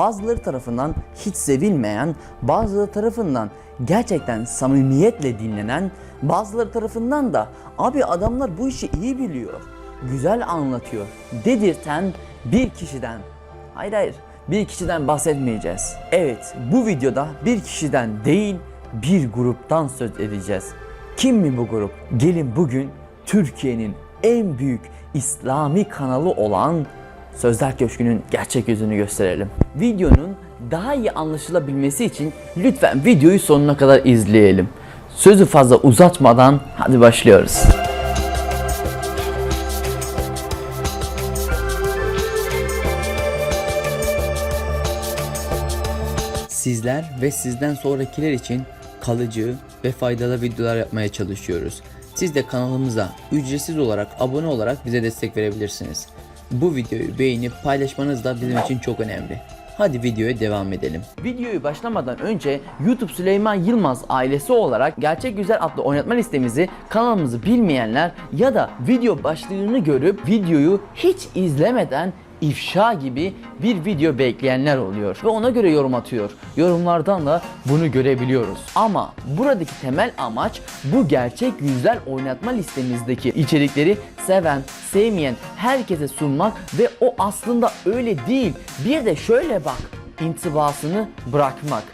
Bazıları tarafından hiç sevilmeyen, bazıları tarafından gerçekten samimiyetle dinlenen, bazıları tarafından da abi adamlar bu işi iyi biliyor, güzel anlatıyor dedirten bir kişiden. Hayır hayır bir kişiden bahsetmeyeceğiz. Evet bu videoda bir kişiden değil bir gruptan söz edeceğiz. Kim mi bu grup? Gelin bugün Türkiye'nin en büyük İslami kanalı olan Sözler Köşkü'nün gerçek yüzünü gösterelim. Videonun daha iyi anlaşılabilmesi için lütfen videoyu sonuna kadar izleyelim. Sözü fazla uzatmadan hadi başlıyoruz. Sizler ve sizden sonrakiler için kalıcı ve faydalı videolar yapmaya çalışıyoruz. Siz de kanalımıza ücretsiz olarak abone olarak bize destek verebilirsiniz. Bu videoyu beğenip paylaşmanız da bizim için çok önemli. Hadi videoya devam edelim. Videoyu başlamadan önce YouTube Süleyman Yılmaz ailesi olarak Gerçek Güzel adlı oynatma listemizi kanalımızı bilmeyenler ya da video başlığını görüp videoyu hiç izlemeden ifşa gibi bir video bekleyenler oluyor ve ona göre yorum atıyor. Yorumlardan da bunu görebiliyoruz. Ama buradaki temel amaç bu gerçek yüzler oynatma listemizdeki içerikleri seven, sevmeyen herkese sunmak ve o aslında öyle değil. Bir de şöyle bak intibasını bırakmak.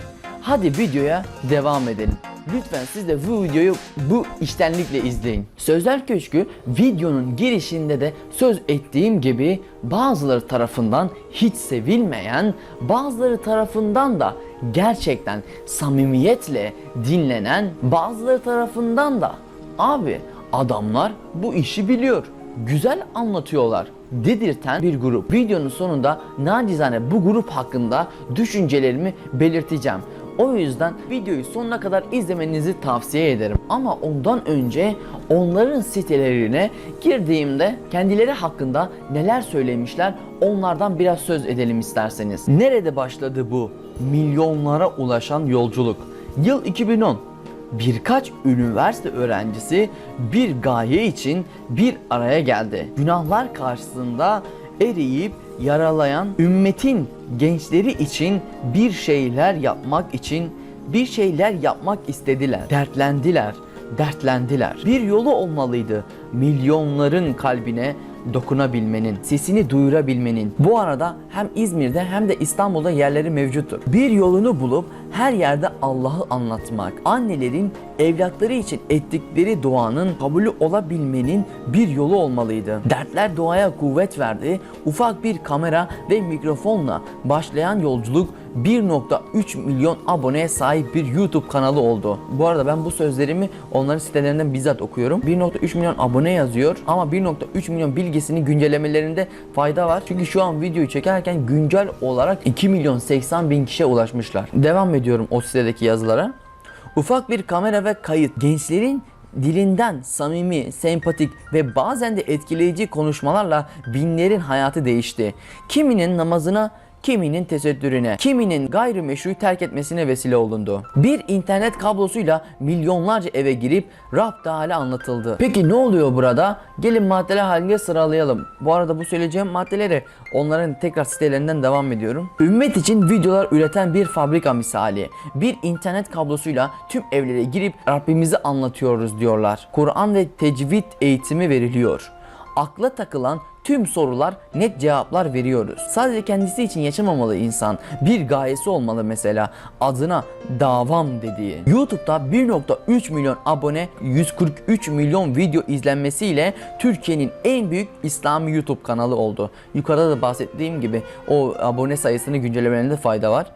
Hadi videoya devam edelim. Lütfen siz de bu videoyu bu iştenlikle izleyin. Sözler Köşkü videonun girişinde de söz ettiğim gibi bazıları tarafından hiç sevilmeyen, bazıları tarafından da gerçekten samimiyetle dinlenen, bazıları tarafından da abi adamlar bu işi biliyor, güzel anlatıyorlar dedirten bir grup. Videonun sonunda nacizane bu grup hakkında düşüncelerimi belirteceğim. O yüzden videoyu sonuna kadar izlemenizi tavsiye ederim. Ama ondan önce onların sitelerine girdiğimde kendileri hakkında neler söylemişler onlardan biraz söz edelim isterseniz. Nerede başladı bu milyonlara ulaşan yolculuk? Yıl 2010 birkaç üniversite öğrencisi bir gaye için bir araya geldi. Günahlar karşısında eriyip yaralayan ümmetin gençleri için bir şeyler yapmak için bir şeyler yapmak istediler. Dertlendiler, dertlendiler. Bir yolu olmalıydı milyonların kalbine dokunabilmenin, sesini duyurabilmenin. Bu arada hem İzmir'de hem de İstanbul'da yerleri mevcuttur. Bir yolunu bulup her yerde Allah'ı anlatmak, annelerin evlatları için ettikleri duanın kabulü olabilmenin bir yolu olmalıydı. Dertler duaya kuvvet verdi. Ufak bir kamera ve mikrofonla başlayan yolculuk 1.3 milyon aboneye sahip bir YouTube kanalı oldu. Bu arada ben bu sözlerimi onların sitelerinden bizzat okuyorum. 1.3 milyon abone yazıyor ama 1.3 milyon bilgisini güncellemelerinde fayda var. Çünkü şu an videoyu çekerken güncel olarak 2 milyon 80 bin kişiye ulaşmışlar. Devam ediyorum o sitedeki yazılara. Ufak bir kamera ve kayıt gençlerin dilinden samimi, sempatik ve bazen de etkileyici konuşmalarla binlerin hayatı değişti. Kiminin namazına kiminin tesettürüne, kiminin gayrimeşruyu terk etmesine vesile olundu. Bir internet kablosuyla milyonlarca eve girip Rabb'de hale anlatıldı. Peki ne oluyor burada? Gelin maddeler halinde sıralayalım. Bu arada bu söyleyeceğim maddeleri onların tekrar sitelerinden devam ediyorum. Ümmet için videolar üreten bir fabrika misali. Bir internet kablosuyla tüm evlere girip Rabbimizi anlatıyoruz diyorlar. Kur'an ve tecvid eğitimi veriliyor akla takılan tüm sorular net cevaplar veriyoruz. Sadece kendisi için yaşamamalı insan. Bir gayesi olmalı mesela. Adına davam dediği. YouTube'da 1.3 milyon abone, 143 milyon video izlenmesiyle Türkiye'nin en büyük İslami YouTube kanalı oldu. Yukarıda da bahsettiğim gibi o abone sayısını güncellemelerinde fayda var.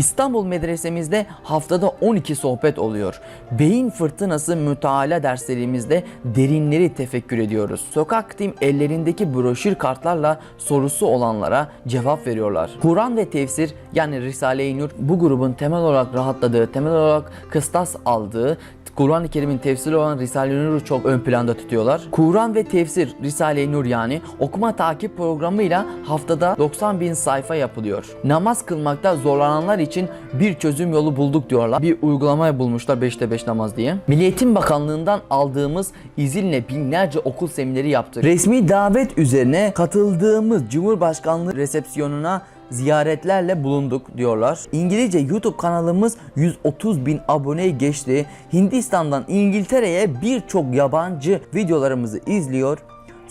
İstanbul medresemizde haftada 12 sohbet oluyor. Beyin fırtınası müteala derslerimizde derinleri tefekkür ediyoruz. Sokak tim ellerindeki broşür kartlarla sorusu olanlara cevap veriyorlar. Kur'an ve tefsir yani Risale-i Nur bu grubun temel olarak rahatladığı, temel olarak kıstas aldığı Kur'an-ı Kerim'in tefsiri olan Risale-i Nur'u çok ön planda tutuyorlar. Kur'an ve tefsir Risale-i Nur yani okuma takip programıyla haftada 90 bin sayfa yapılıyor. Namaz kılmakta zorlananlar için bir çözüm yolu bulduk diyorlar. Bir uygulama bulmuşlar 5'te 5 namaz diye. Milli Eğitim Bakanlığı'ndan aldığımız izinle binlerce okul semineri yaptık. Resmi davet üzerine katıldığımız Cumhurbaşkanlığı resepsiyonuna ziyaretlerle bulunduk diyorlar. İngilizce YouTube kanalımız 130 bin aboneyi geçti. Hindistan'dan İngiltere'ye birçok yabancı videolarımızı izliyor.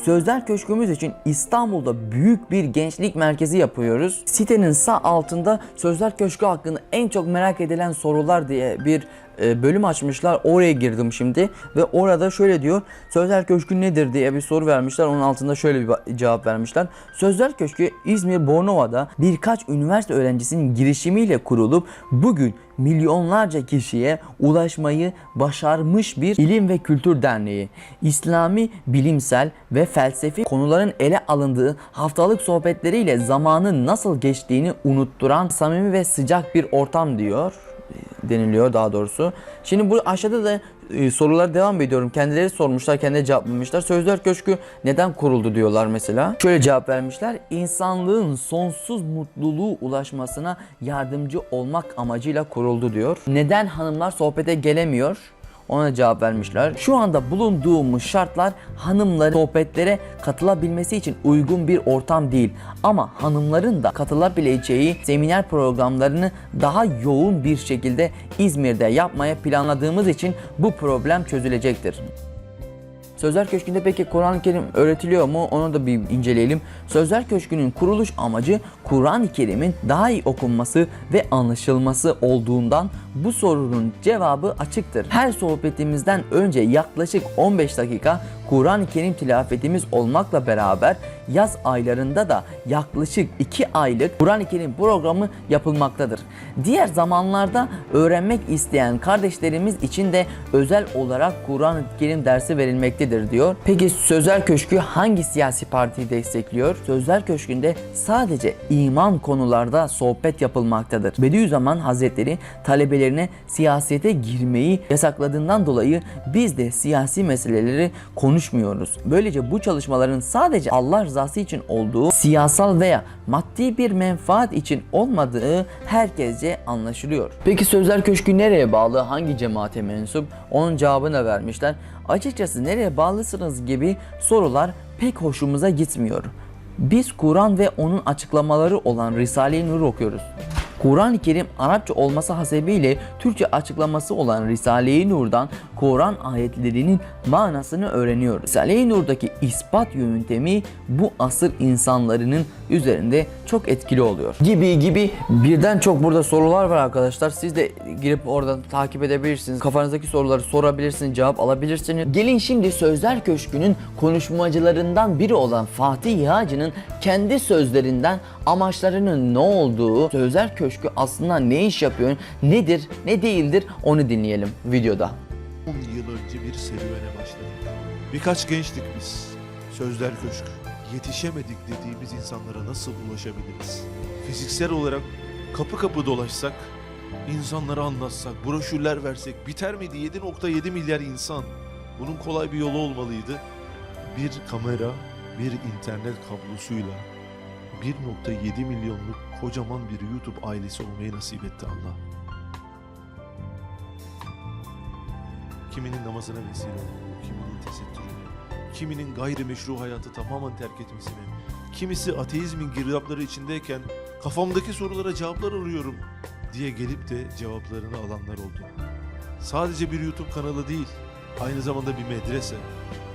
Sözler Köşkümüz için İstanbul'da büyük bir gençlik merkezi yapıyoruz. Sitenin sağ altında Sözler Köşkü hakkında en çok merak edilen sorular diye bir e, bölüm açmışlar. Oraya girdim şimdi ve orada şöyle diyor. Sözler Köşkü nedir diye bir soru vermişler. Onun altında şöyle bir cevap vermişler. Sözler Köşkü İzmir Bornova'da birkaç üniversite öğrencisinin girişimiyle kurulup bugün milyonlarca kişiye ulaşmayı başarmış bir ilim ve kültür derneği. İslami, bilimsel ve felsefi konuların ele alındığı haftalık sohbetleriyle zamanın nasıl geçtiğini unutturan samimi ve sıcak bir ortam diyor deniliyor daha doğrusu. Şimdi bu aşağıda da e, sorular devam ediyorum. Kendileri sormuşlar, kendileri cevaplamışlar. Sözler Köşkü neden kuruldu diyorlar mesela. Şöyle cevap vermişler. İnsanlığın sonsuz mutluluğu ulaşmasına yardımcı olmak amacıyla kuruldu diyor. Neden hanımlar sohbete gelemiyor? Ona cevap vermişler. Şu anda bulunduğumuz şartlar hanımların sohbetlere katılabilmesi için uygun bir ortam değil. Ama hanımların da katılabileceği seminer programlarını daha yoğun bir şekilde İzmir'de yapmaya planladığımız için bu problem çözülecektir. Sözler Köşkü'nde peki Kur'an-ı Kerim öğretiliyor mu? Onu da bir inceleyelim. Sözler Köşkü'nün kuruluş amacı Kur'an-ı Kerim'in daha iyi okunması ve anlaşılması olduğundan bu sorunun cevabı açıktır. Her sohbetimizden önce yaklaşık 15 dakika Kur'an-ı Kerim tilafetimiz olmakla beraber yaz aylarında da yaklaşık 2 aylık Kur'an-ı Kerim programı yapılmaktadır. Diğer zamanlarda öğrenmek isteyen kardeşlerimiz için de özel olarak Kur'an-ı Kerim dersi verilmektedir diyor. Peki Sözler Köşkü hangi siyasi partiyi destekliyor? Sözler Köşkü'nde sadece iman konularda sohbet yapılmaktadır. Bediüzzaman Hazretleri talebelerine siyasete girmeyi yasakladığından dolayı biz de siyasi meseleleri konuşmuyoruz. Böylece bu çalışmaların sadece Allah rızası için olduğu, siyasal veya maddi bir menfaat için olmadığı herkesce anlaşılıyor. Peki Sözler Köşkü nereye bağlı, hangi cemaate mensup? Onun cevabını vermişler. Açıkçası nereye bağlısınız gibi sorular pek hoşumuza gitmiyor. Biz Kur'an ve onun açıklamaları olan Risale-i Nur okuyoruz. Kur'an-ı Kerim Arapça olması hasebiyle Türkçe açıklaması olan Risale-i Nur'dan Kur'an ayetlerinin manasını öğreniyoruz. Risale-i Nur'daki ispat yöntemi bu asır insanlarının üzerinde çok etkili oluyor. Gibi gibi birden çok burada sorular var arkadaşlar. Siz de girip oradan takip edebilirsiniz. Kafanızdaki soruları sorabilirsiniz, cevap alabilirsiniz. Gelin şimdi Sözler Köşkü'nün konuşmacılarından biri olan Fatih Yağcı'nın kendi sözlerinden amaçlarının ne olduğu, Sözler Köşkü aslında ne iş yapıyor, nedir, ne değildir onu dinleyelim videoda. 10 yıl önce bir serüvene başladık. Birkaç gençtik biz. Sözler Köşkü. Yetişemedik dediğimiz insanlara nasıl ulaşabiliriz? Fiziksel olarak kapı kapı dolaşsak, insanlara anlatsak, broşürler versek biter miydi? 7.7 milyar insan. Bunun kolay bir yolu olmalıydı. Bir kamera, bir internet kablosuyla 1.7 milyonluk kocaman bir YouTube ailesi olmayı nasip etti Allah. Kiminin namazına vesile oldu, kiminin tesettürüne, kiminin gayrimeşru hayatı tamamen terk etmesine, kimisi ateizmin girdapları içindeyken kafamdaki sorulara cevaplar arıyorum diye gelip de cevaplarını alanlar oldu. Sadece bir YouTube kanalı değil, aynı zamanda bir medrese.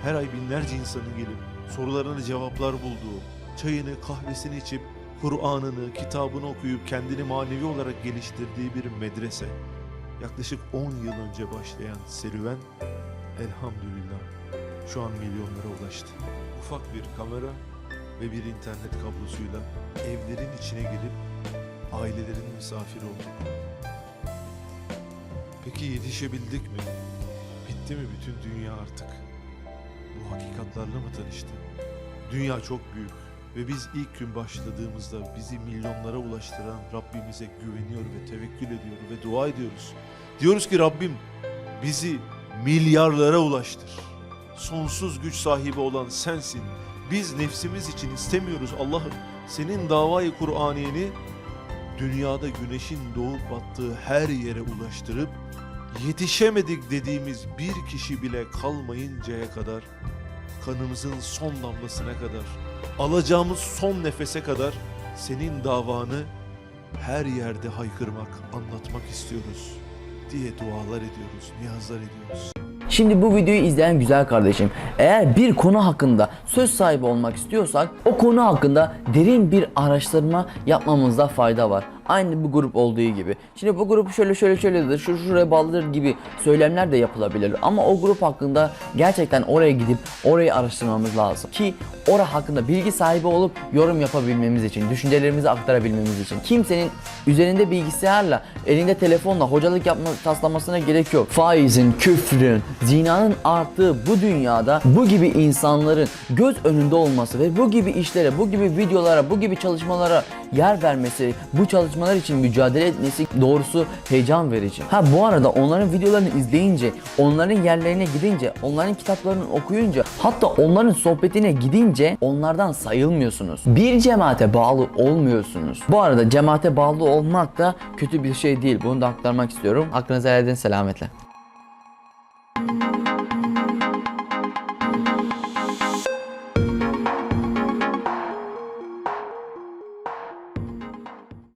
Her ay binlerce insanın gelip sorularına cevaplar bulduğu, çayını, kahvesini içip Kur'an'ını, kitabını okuyup kendini manevi olarak geliştirdiği bir medrese. Yaklaşık 10 yıl önce başlayan serüven elhamdülillah şu an milyonlara ulaştı. Ufak bir kamera ve bir internet kablosuyla evlerin içine girip ailelerin misafiri olduk. Peki yetişebildik mi? Bitti mi bütün dünya artık? Bu hakikatlarla mı tanıştı? Dünya çok büyük ve biz ilk gün başladığımızda bizi milyonlara ulaştıran Rabbimize güveniyor ve tevekkül ediyor ve dua ediyoruz. Diyoruz ki Rabbim bizi milyarlara ulaştır. Sonsuz güç sahibi olan sensin. Biz nefsimiz için istemiyoruz Allah'ım. Senin davayı Kur'aniyeni dünyada güneşin doğup battığı her yere ulaştırıp yetişemedik dediğimiz bir kişi bile kalmayıncaya kadar kanımızın son damlasına kadar alacağımız son nefese kadar senin davanı her yerde haykırmak, anlatmak istiyoruz diye dualar ediyoruz, niyazlar ediyoruz. Şimdi bu videoyu izleyen güzel kardeşim, eğer bir konu hakkında söz sahibi olmak istiyorsak o konu hakkında derin bir araştırma yapmamızda fayda var. Aynı bu grup olduğu gibi. Şimdi bu grup şöyle şöyle şöyledir, şu şuraya bağlıdır gibi söylemler de yapılabilir. Ama o grup hakkında gerçekten oraya gidip orayı araştırmamız lazım. Ki ora hakkında bilgi sahibi olup yorum yapabilmemiz için, düşüncelerimizi aktarabilmemiz için. Kimsenin üzerinde bilgisayarla, elinde telefonla hocalık yapma taslamasına gerek yok. Faizin, küfrün, zinanın arttığı bu dünyada bu gibi insanların göz önünde olması ve bu gibi işlere, bu gibi videolara, bu gibi çalışmalara yer vermesi, bu çalışmalar için mücadele etmesi doğrusu heyecan verici. Ha bu arada onların videolarını izleyince, onların yerlerine gidince, onların kitaplarını okuyunca, hatta onların sohbetine gidince onlardan sayılmıyorsunuz. Bir cemaate bağlı olmuyorsunuz. Bu arada cemaate bağlı olmak da kötü bir şey değil. Bunu da aktarmak istiyorum. Aklınıza edin selametle.